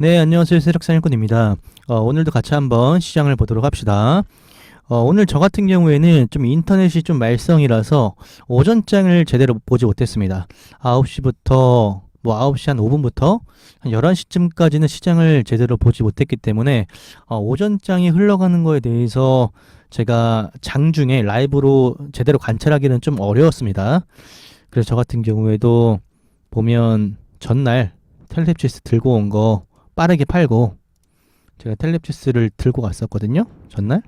네, 안녕하세요. 세력사냥꾼입니다. 어, 오늘도 같이 한번 시장을 보도록 합시다. 어, 오늘 저 같은 경우에는 좀 인터넷이 좀 말썽이라서 오전장을 제대로 보지 못했습니다. 9시부터 뭐 9시 한 5분부터 한 11시쯤까지는 시장을 제대로 보지 못했기 때문에 어, 오전장이 흘러가는 거에 대해서 제가 장중에 라이브로 제대로 관찰하기는 좀 어려웠습니다. 그래서 저 같은 경우에도 보면 전날 텔레치스 들고 온 거 빠르게 팔고 제가 텔레치스를 들고 갔었거든요. 전날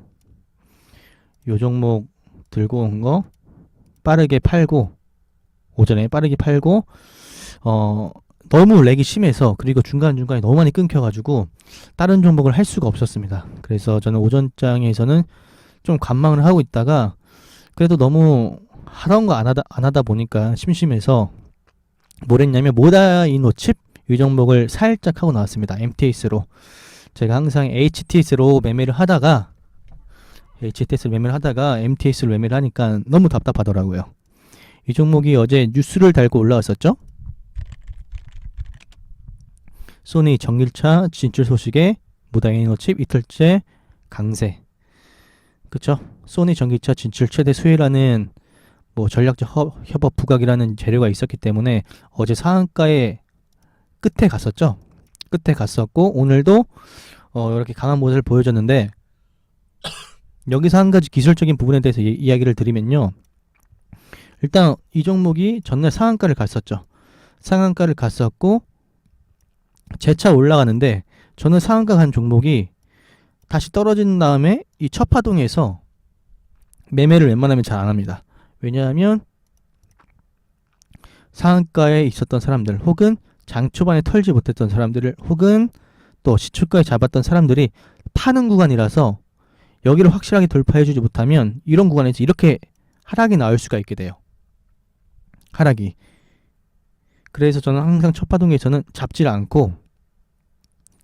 요 종목 들고 온 거 빠르게 팔고 오전에 빠르게 팔고 어 너무 렉이 심해서 그리고 중간중간에 너무 많이 끊겨가지고 다른 종목을 할 수가 없었습니다. 그래서 저는 오전장에서는 좀 관망을 하고 있다가 그래도 너무 하던 거 안 하다 안 하다 보니까 심심해서 뭘 했냐면 모다이노 칩 이 종목을 살짝 하고 나왔습니다. MTS로 제가 항상 HTS로 매매를 하다가 HTS로 매매를 하다가 MTS로 매매를 하니까 너무 답답하더라고요. 이 종목이 어제 뉴스를 달고 올라왔었죠. 소니 전기차 진출 소식에 모다이노 칩 이틀째 강세. 그쵸? 소니 전기차 진출 최대 수혜라는 뭐 전략적 허- 협업 부각이라는 재료가 있었기 때문에 어제 상한가에 끝에 갔었죠. 끝에 갔었고 오늘도 어, 이렇게 강한 모습을 보여줬는데 여기서 한 가지 기술적인 부분에 대해서 이, 이야기를 드리면요. 일단 이 종목이 전날 상한가를 갔었죠. 상한가를 갔었고 재차 올라가는데 저는 상한가 간 종목이 다시 떨어진 다음에 이 첫 파동에서 매매를 웬만하면 잘 안 합니다. 왜냐하면 상한가에 있었던 사람들 혹은 장 초반에 털지 못했던 사람들을 혹은 또 시초가에 잡았던 사람들이 파는 구간이라서 여기를 확실하게 돌파해주지 못하면 이런 구간에서 이렇게 하락이 나올 수가 있게 돼요. 하락이. 그래서 저는 항상 첫 파동에서는 잡질 않고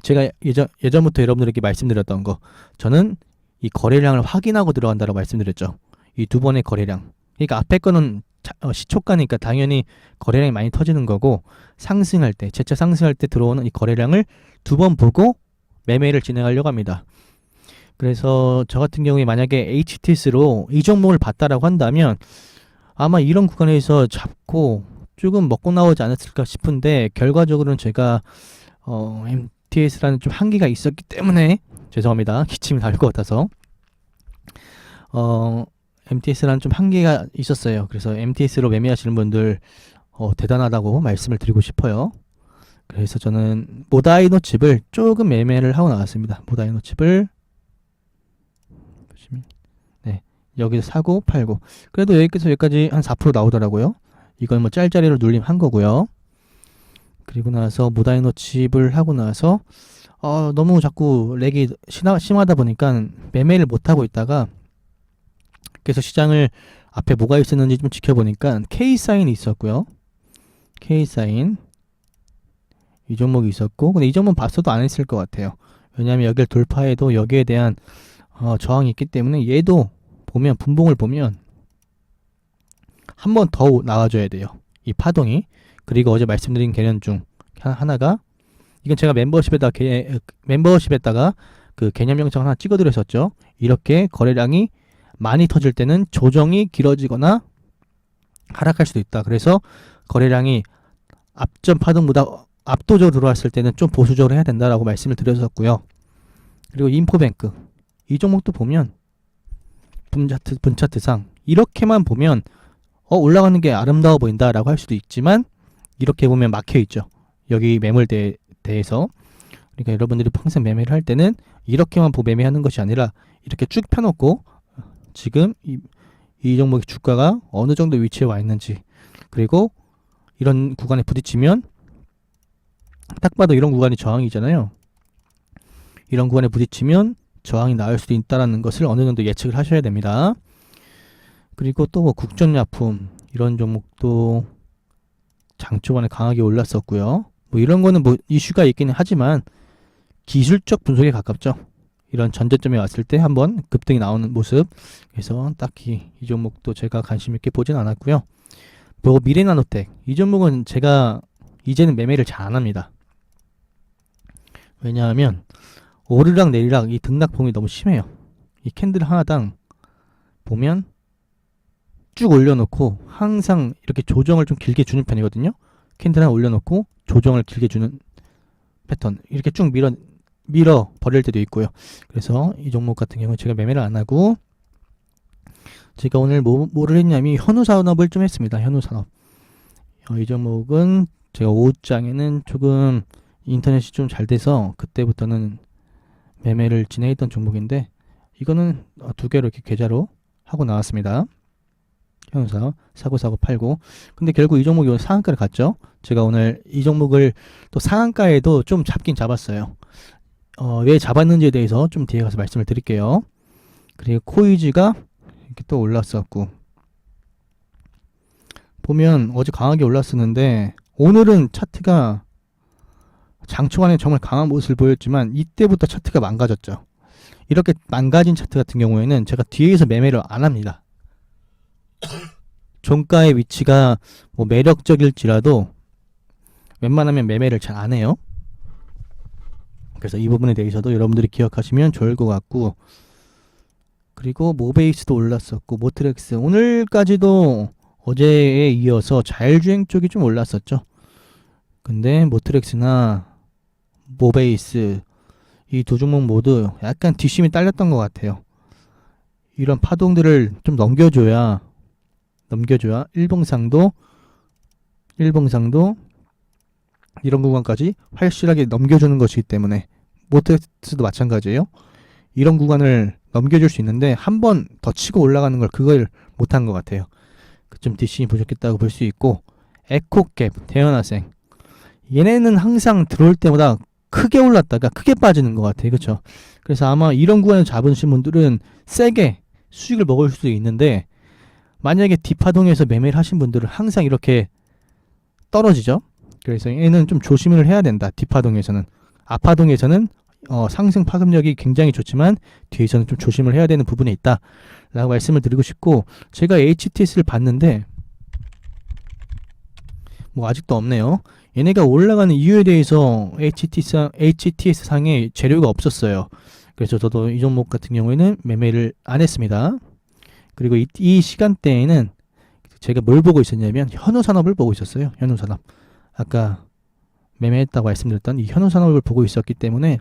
제가 예전 예전부터 여러분들에게 말씀드렸던 거 저는 이 거래량을 확인하고 들어간다고 말씀드렸죠. 이 두 번의 거래량. 그러니까 앞에 거는 시초가니까 당연히 거래량이 많이 터지는 거고 상승할 때 재차 상승할 때 들어오는 이 거래량을 두 번 보고 매매를 진행하려고 합니다. 그래서 저 같은 경우에 만약에 HTS로 이 종목을 봤다라고 한다면 아마 이런 구간에서 잡고 조금 먹고 나오지 않았을까 싶은데 결과적으로는 제가 어, MTS라는 좀 한계가 있었기 때문에 죄송합니다. 기침이 나올 것 같아서 어, MTS라는 좀 한계가 있었어요. 그래서 MTS로 매매하시는 분들 어, 대단하다고 말씀을 드리고 싶어요. 그래서 저는 모다이노 칩을 조금 매매를 하고 나왔습니다. 모다이노 칩을 보시면 네 여기서 사고 팔고 그래도 여기서 여기까지 한 4% 나오더라고요. 이건 뭐 짤짤이로 눌림한 거고요. 그리고 나서 모다이노 칩을 하고 나서 어, 너무 자꾸 렉이 심하, 심하다 보니까 매매를 못 하고 있다가 그래서 시장을 앞에 뭐가 있었는지 좀 지켜보니까 K 사인이 있었고요. K 사인 이 종목이 있었고 근데 이 종목 봤어도 안 했을 것 같아요. 왜냐하면 여기를 돌파해도 여기에 대한 어, 저항이 있기 때문에 얘도 보면 분봉을 보면 한 번 더 나와줘야 돼요. 이 파동이 그리고 어제 말씀드린 개념 중 하- 하나가 이건 제가 멤버십에다 개, 멤버십에다가 그 개념 영상 하나 찍어드렸었죠. 이렇게 거래량이 많이 터질 때는 조정이 길어지거나 하락할 수도 있다. 그래서 거래량이 앞전 파동보다 압도적으로 들어왔을 때는 좀 보수적으로 해야 된다라고 말씀을 드렸었고요. 그리고 인포뱅크 이 종목도 보면 분차트 분차트상 이렇게만 보면 어 올라가는 게 아름다워 보인다라고 할 수도 있지만 이렇게 보면 막혀 있죠. 여기 매물대에 대해서 그러니까 여러분들이 평생 매매를 할 때는 이렇게만 보고 매매하는 것이 아니라 이렇게 쭉 펴놓고 지금 이, 이 종목의 주가가 어느 정도 위치에 와 있는지 그리고 이런 구간에 부딪히면 딱 봐도 이런 구간이 저항이잖아요. 이런 구간에 부딪히면 저항이 나올 수도 있다라는 것을 어느 정도 예측을 하셔야 됩니다. 그리고 또 뭐 국전약품 이런 종목도 장 초반에 강하게 올랐었고요. 뭐 이런 거는 뭐 이슈가 있기는 하지만 기술적 분석에 가깝죠. 이런 전제점에 왔을 때 한번 급등이 나오는 모습. 그래서 딱히 이 종목도 제가 관심 있게 보진 않았고요. 뭐 미래나노텍 이 종목은 제가 이제는 매매를 잘 안 합니다. 왜냐하면 오르락 내리락 이 등락봉이 너무 심해요. 이 캔들 하나당 보면 쭉 올려놓고 항상 이렇게 조정을 좀 길게 주는 편이거든요. 캔들 하나 올려놓고 조정을 길게 주는 패턴 이렇게 쭉 밀어 밀어 버릴 때도 있고요. 그래서 이 종목 같은 경우는 제가 매매를 안 하고 제가 오늘 뭐, 뭐를 했냐면 현우 산업을 좀 했습니다. 현우 산업. 어, 이 종목은 제가 오후장에는 조금 인터넷이 좀 잘 돼서 그때부터는 매매를 진행했던 종목인데 이거는 어, 두 개로 이렇게 계좌로 하고 나왔습니다. 현우 산업 사고 사고 팔고 근데 결국 이 종목이 상한가를 갔죠. 제가 오늘 이 종목을 또 상한가에도 좀 잡긴 잡았어요. 어, 왜 잡았는지에 대해서 좀 뒤에 가서 말씀을 드릴게요. 그리고 코이즈가 이렇게 또 올랐었고 보면 어제 강하게 올랐었는데 오늘은 차트가 장초반에 정말 강한 모습을 보였지만 이때부터 차트가 망가졌죠. 이렇게 망가진 차트 같은 경우에는 제가 뒤에서 매매를 안 합니다. 종가의 위치가 뭐 매력적일지라도 웬만하면 매매를 잘 안 해요. 그래서 이 부분에 대해서도 여러분들이 기억하시면 좋을 것 같고 그리고 모베이스도 올랐었고 모트렉스 오늘까지도 어제에 이어서 자율주행 쪽이 좀 올랐었죠. 근데 모트렉스나 모베이스 이 두 종목 모두 약간 뒷심이 딸렸던 것 같아요. 이런 파동들을 좀 넘겨줘야 넘겨줘야 일봉상도 일봉상도 이런 구간까지 활실하게 넘겨주는 것이기 때문에 모트렉스도 마찬가지예요. 이런 구간을 넘겨줄 수 있는데 한 번 더 치고 올라가는 걸 그걸 못한 것 같아요. 그좀 뒷심이 부족했다고 볼 수 있고 에코캡 태연화생 얘네는 항상 들어올 때마다 크게 올랐다가 크게 빠지는 것 같아요. 그렇죠? 그래서 아마 이런 구간을 잡으신 분들은 세게 수익을 먹을 수도 있는데 만약에 뒷파동에서 매매를 하신 분들은 항상 이렇게 떨어지죠. 그래서 얘는 좀 조심을 해야 된다. 뒷파동에서는 앞파동에서는 어, 상승 파급력이 굉장히 좋지만 뒤에서는 좀 조심을 해야 되는 부분이 있다. 라고 말씀을 드리고 싶고 제가 HTS를 봤는데 뭐 아직도 없네요. 얘네가 올라가는 이유에 대해서 HTS, HTS 상에 재료가 없었어요. 그래서 저도 이 종목 같은 경우에는 매매를 안 했습니다. 그리고 이, 이 시간대에는 제가 뭘 보고 있었냐면 현우 산업을 보고 있었어요. 현우 산업. 아까 매매했다고 말씀드렸던 이 현우 산업을 보고 있었기 때문에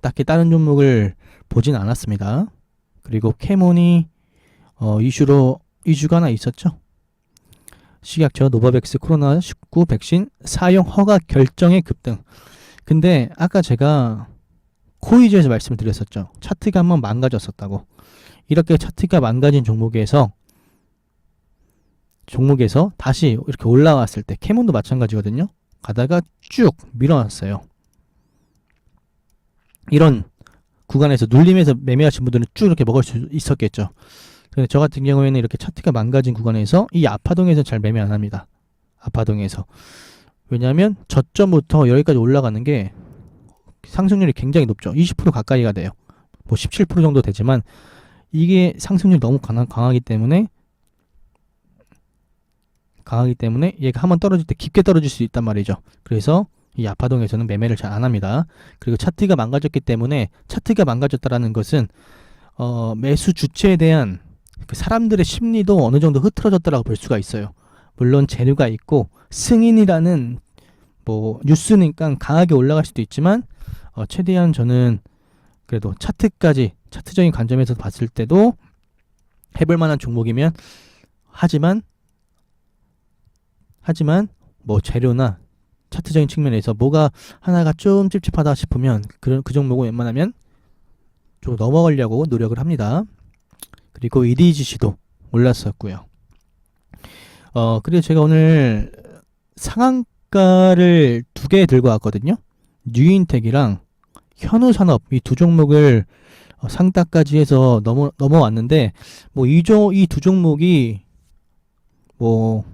딱히 다른 종목을 보진 않았습니다. 그리고 캐몬이 어, 이슈로 이슈가 하나 있었죠. 식약처 노바백스 코로나19 백신 사용 허가 결정의 급등. 근데 아까 제가 코이즈에서 말씀을 드렸었죠. 차트가 한번 망가졌었다고. 이렇게 차트가 망가진 종목에서 종목에서 다시 이렇게 올라왔을 때 캐몬도 마찬가지거든요. 가다가 쭉 밀어놨어요. 이런 구간에서 눌림에서 매매하신 분들은 쭉 이렇게 먹을 수 있었겠죠. 근데 저 같은 경우에는 이렇게 차트가 망가진 구간에서 이 아파동에서 잘 매매 안 합니다. 아파동에서. 왜냐하면 저점부터 여기까지 올라가는 게 상승률이 굉장히 높죠. 20% 가까이가 돼요. 뭐 17% 정도 되지만 이게 상승률이 너무 강하, 강하기 때문에 강하기 때문에 얘가 한번 떨어질 때 깊게 떨어질 수 있단 말이죠. 그래서 이 아파동에서는 매매를 잘 안 합니다. 그리고 차트가 망가졌기 때문에 차트가 망가졌다라는 것은 어, 매수 주체에 대한 그 사람들의 심리도 어느 정도 흐트러졌다라고 볼 수가 있어요. 물론 재료가 있고 승인이라는 뭐 뉴스니까 강하게 올라갈 수도 있지만 어, 최대한 저는 그래도 차트까지 차트적인 관점에서 봤을 때도 해볼 만한 종목이면 하지만 하지만 뭐 재료나 차트적인 측면에서 뭐가 하나가 좀 찝찝하다 싶으면 그런 그 종목은 웬만하면 좀 넘어가려고 노력을 합니다. 그리고 EDGC도 올랐었고요. 어 그리고 제가 오늘 상한가를 두 개 들고 왔거든요. 뉴인텍이랑 현우산업 이 두 종목을 어, 상따까지 해서 넘어 넘어왔는데 뭐이종이 두 종목이 뭐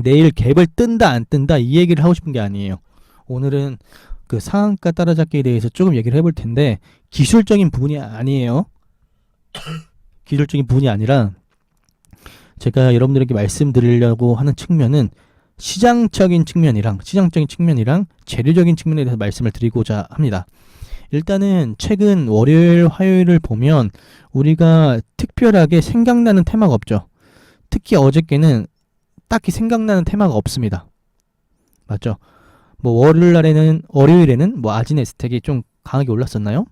내일 갭을 뜬다 안 뜬다 이 얘기를 하고 싶은 게 아니에요. 오늘은 그 상한가 따라잡기에 대해서 조금 얘기를 해볼 텐데 기술적인 부분이 아니에요. 기술적인 부분이 아니라 제가 여러분들에게 말씀드리려고 하는 측면은 시장적인 측면이랑 시장적인 측면이랑 재료적인 측면에 대해서 말씀을 드리고자 합니다. 일단은 최근 월요일, 화요일을 보면 우리가 특별하게 생각나는 테마가 없죠. 특히 어저께는 딱히 생각나는 테마가 없습니다. 맞죠? 뭐 월요일 날에는 월요일에는 뭐 아진의 스택이 좀 강하게 올랐었나요?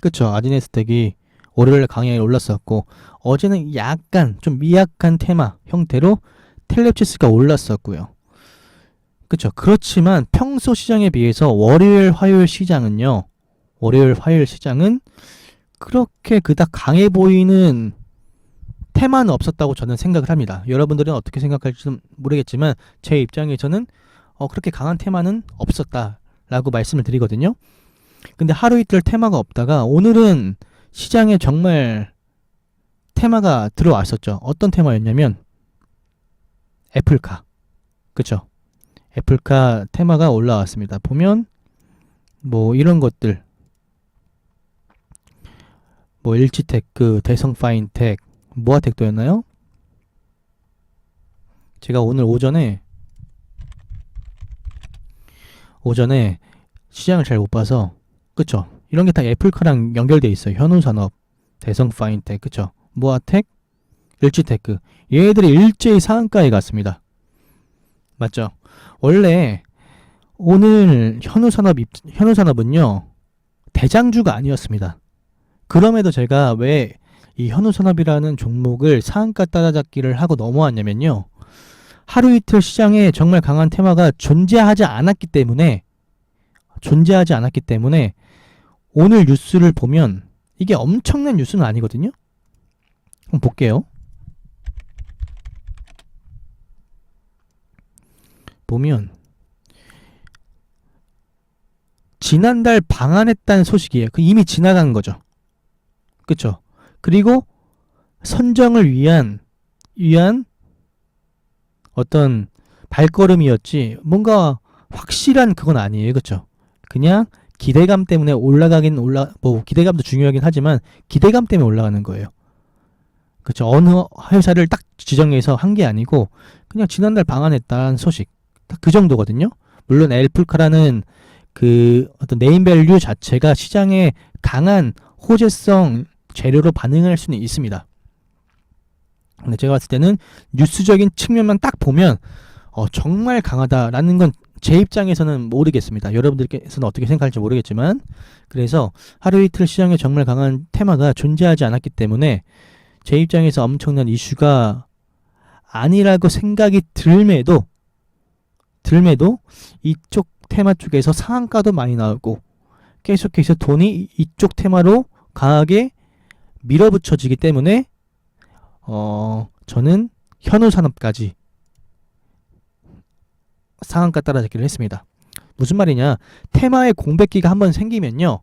그쵸 아진의 스택이 월요일 날 강하게 올랐었고 어제는 약간 좀 미약한 테마 형태로 텔레치스가 올랐었고요. 그쵸 그렇지만 평소 시장에 비해서 월요일 화요일 시장은요 월요일 화요일 시장은 그렇게 그닥 강해 보이는 테마는 없었다고 저는 생각을 합니다. 여러분들은 어떻게 생각할지 모르겠지만 제 입장에서는 어, 그렇게 강한 테마는 없었다라고 말씀을 드리거든요. 근데 하루 이틀 테마가 없다가 오늘은 시장에 정말 테마가 들어왔었죠. 어떤 테마였냐면 애플카. 그쵸? 애플카 테마가 올라왔습니다. 보면 뭐 이런 것들 뭐 일치테크, 대성파인텍, 모아텍도였나요? 제가 오늘 오전에 오전에 시장을 잘 못 봐서 그쵸? 이런 게 다 애플카랑 연결돼 있어요. 현우산업, 대성파인텍, 그쵸? 모아텍, 일치테크 얘네들이 일제히 상한가에 갔습니다. 맞죠? 원래 오늘 현우산업 입, 현우산업은요 대장주가 아니었습니다. 그럼에도 제가 왜 이 현우산업이라는 종목을 상한가 따라잡기를 하고 넘어왔냐면요. 하루 이틀 시장에 정말 강한 테마가 존재하지 않았기 때문에 존재하지 않았기 때문에 오늘 뉴스를 보면 이게 엄청난 뉴스는 아니거든요. 한번 볼게요. 보면 지난달 방한했다는 소식이에요. 그 이미 지나간 거죠. 그쵸? 그리고 선정을 위한 위한 어떤 발걸음이었지 뭔가 확실한 그건 아니에요. 그쵸? 그냥 기대감 때문에 올라가긴 올라 뭐 기대감도 중요하긴 하지만 기대감 때문에 올라가는 거예요. 그쵸? 어느 회사를 딱 지정해서 한 게 아니고 그냥 지난달 방한했다는 소식 딱 그 정도거든요. 물론 엘플카라는 그 어떤 네임밸류 자체가 시장에 강한 호재성 재료로 반응할 수는 있습니다. 근데 제가 봤을 때는 뉴스적인 측면만 딱 보면 어, 정말 강하다라는 건 제 입장에서는 모르겠습니다. 여러분들께서는 어떻게 생각할지 모르겠지만 그래서 하루 이틀 시장에 정말 강한 테마가 존재하지 않았기 때문에 제 입장에서 엄청난 이슈가 아니라고 생각이 들매도 들매도 이쪽 테마 쪽에서 상한가도 많이 나오고 계속해서 돈이 이쪽 테마로 강하게 밀어붙여지기 때문에 어 저는 현우 산업까지 상한가 따라잡기를 했습니다. 무슨 말이냐? 테마의 공백기가 한번 생기면요.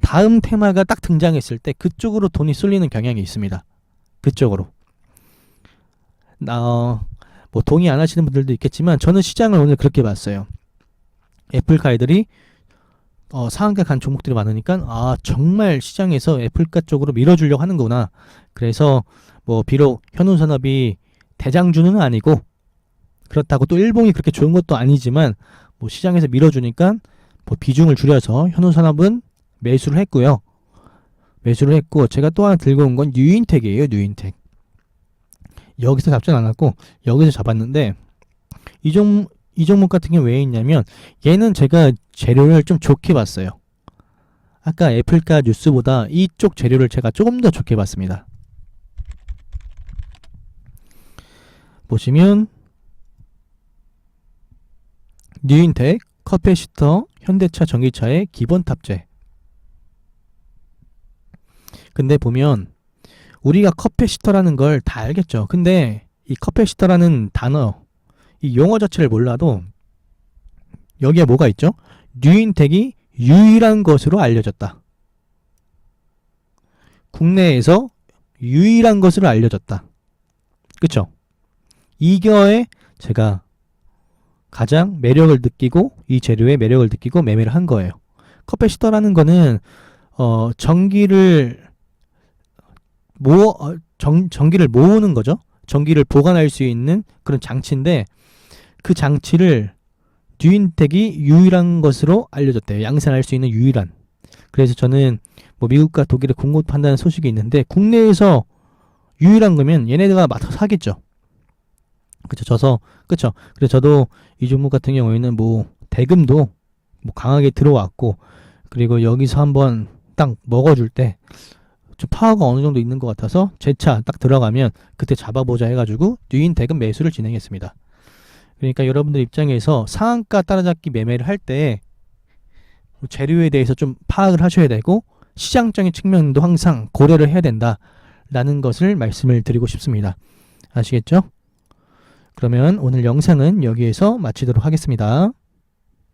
다음 테마가 딱 등장했을 때 그쪽으로 돈이 쏠리는 경향이 있습니다. 그쪽으로. 나, 어, 뭐 동의 안 하시는 분들도 있겠지만 저는 시장을 오늘 그렇게 봤어요. 애플카이들이 어, 상한가 간 종목들이 많으니까 아 정말 시장에서 애플카 쪽으로 밀어주려고 하는구나. 그래서 뭐 비록 현운산업이 대장주는 아니고 그렇다고 또 일봉이 그렇게 좋은 것도 아니지만 뭐 시장에서 밀어주니까 뭐 비중을 줄여서 현운산업은 매수를 했고요. 매수를 했고 제가 또 하나 들고 온 건 뉴인텍이에요. 뉴인텍. 여기서 잡진 않았고 여기서 잡았는데 이 종, 이 종목 같은 경우 왜 있냐면 얘는 제가 재료를 좀 좋게 봤어요. 아까 애플카 뉴스보다 이쪽 재료를 제가 조금 더 좋게 봤습니다. 보시면 뉴인텍, 커피시터, 현대차, 전기차의 기본 탑재. 근데 보면 우리가 커피시터라는 걸 다 알겠죠. 근데 이 커피시터라는 단어, 이 용어 자체를 몰라도 여기에 뭐가 있죠? 뉴인텍이 유일한 것으로 알려졌다. 국내에서 유일한 것으로 알려졌다. 그쵸? 이거에 제가 가장 매력을 느끼고 이 재료의 매력을 느끼고 매매를 한 거예요. 커피시터라는 거는 어 전기를 뭐 어, 전, 전기를 모으는 거죠. 전기를 보관할 수 있는 그런 장치인데 그 장치를 뉴인텍이 유일한 것으로 알려졌대요. 양산할 수 있는 유일한. 그래서 저는 뭐 미국과 독일에 공급한다는 소식이 있는데 국내에서 유일한 거면 얘네들가 맡아서 사겠죠. 그쵸. 져서 그쵸. 그래서 저도 이 종목 같은 경우에는 뭐 대금도 뭐 강하게 들어왔고 그리고 여기서 한번 딱 먹어줄 때 좀 파워가 어느 정도 있는 것 같아서 제 차 딱 들어가면 그때 잡아보자 해가지고 뉴인 대금 매수를 진행했습니다. 그러니까 여러분들 입장에서 상한가 따라잡기 매매를 할 때 재료에 대해서 좀 파악을 하셔야 되고 시장적인 측면도 항상 고려를 해야 된다라는 것을 말씀을 드리고 싶습니다. 아시겠죠? 그러면 오늘 영상은 여기에서 마치도록 하겠습니다.